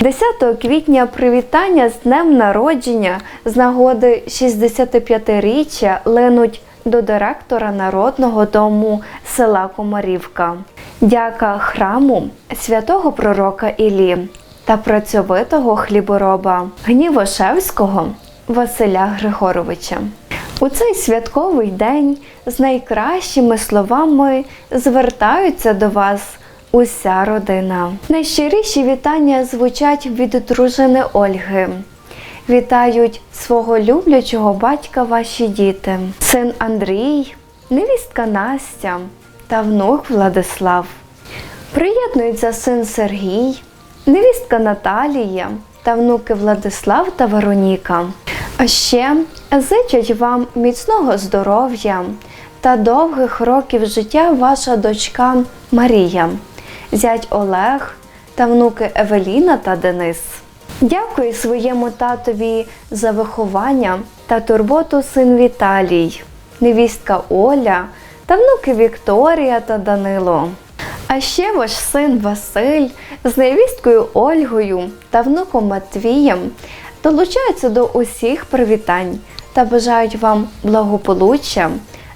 10 квітня привітання з днем народження з нагоди 65-річчя линуть до директора Народного дому села Комарівка. Дяка храму святого пророка Іллі та працьовитого хлібороба Гнівошевського Василя Григоровича. У цей святковий день з найкращими словами звертаються до вас уся родина. Найщиріші вітання звучать від дружини Ольги. Вітають свого люблячого батька ваші діти, син Андрій, невістка Настя та внук Владислав. Приєднуються син Сергій, невістка Наталія та внуки Владислав та Вероніка. А ще зичать вам міцного здоров'я та довгих років життя ваша дочка Марія, зять Олег та внуки Евеліна та Денис. Дякую своєму татові за виховання та турботу син Віталій, невістка Оля та внуки Вікторія та Данило. А ще ваш син Василь з невісткою Ольгою та внуком Матвієм долучаються до усіх привітань та бажають вам благополуччя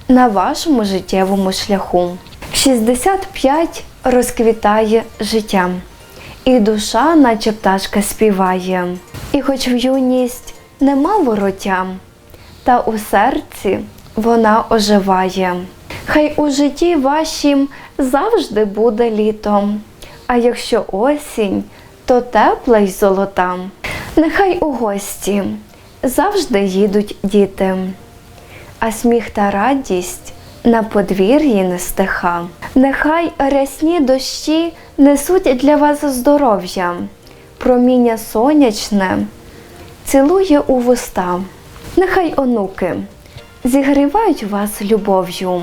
на вашому життєвому шляху. 65 розквітає життя, і душа, наче пташка, співає. І хоч в юність нема вороття, та у серці вона оживає. Хай у житті вашім завжди буде літом, а якщо осінь, то тепла й золота. Нехай у гості завжди їдуть діти, а сміх та радість на подвір'ї не стиха. Нехай рясні дощі несуть для вас здоров'я, проміння сонячне цілує у вуста. Нехай онуки зігрівають вас любов'ю.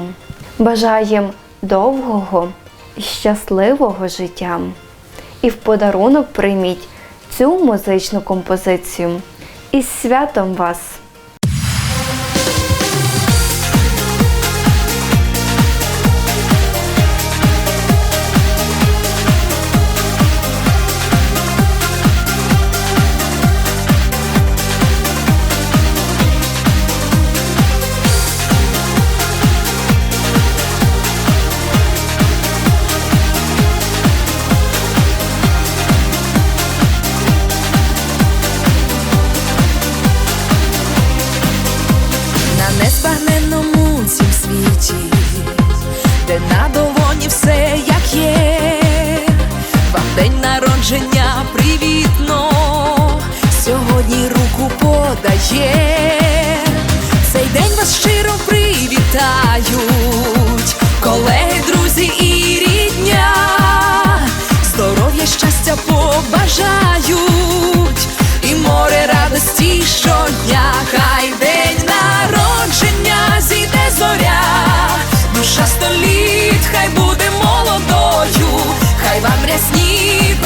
Бажаєм довгого щасливого життя. І в подарунок прийміть цю музичну композицію. Із святом вас! На незбагненному цім світі, де на долоні все як є, вам день народження привітно,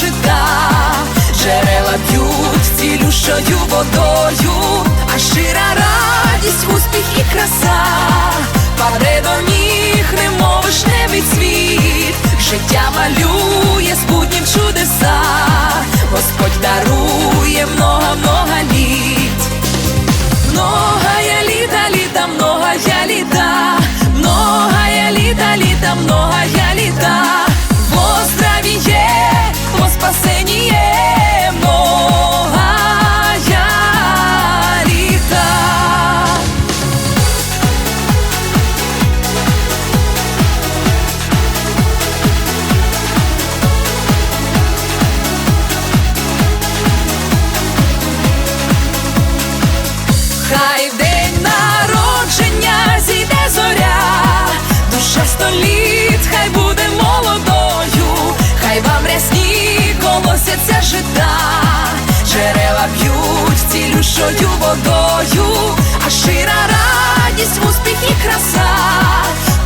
жита, джерела п'ють цілющою водою, а щира радість, успіх і краса, паде до ніг, немов вишневий цвіт, життя малює з чудеса, Господь дарує много-много літ. прясні колосяться жита, джерела б'ють цілющою водою, а шира радість, в успіх і краса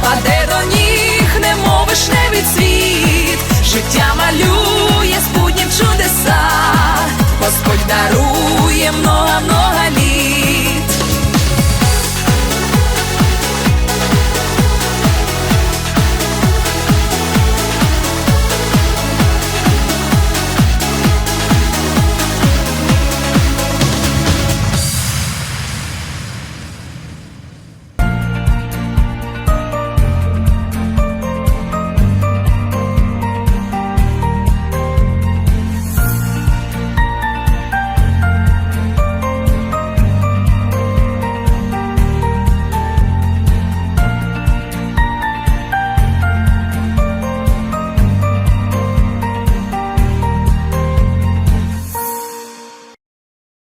паде до ніг немов.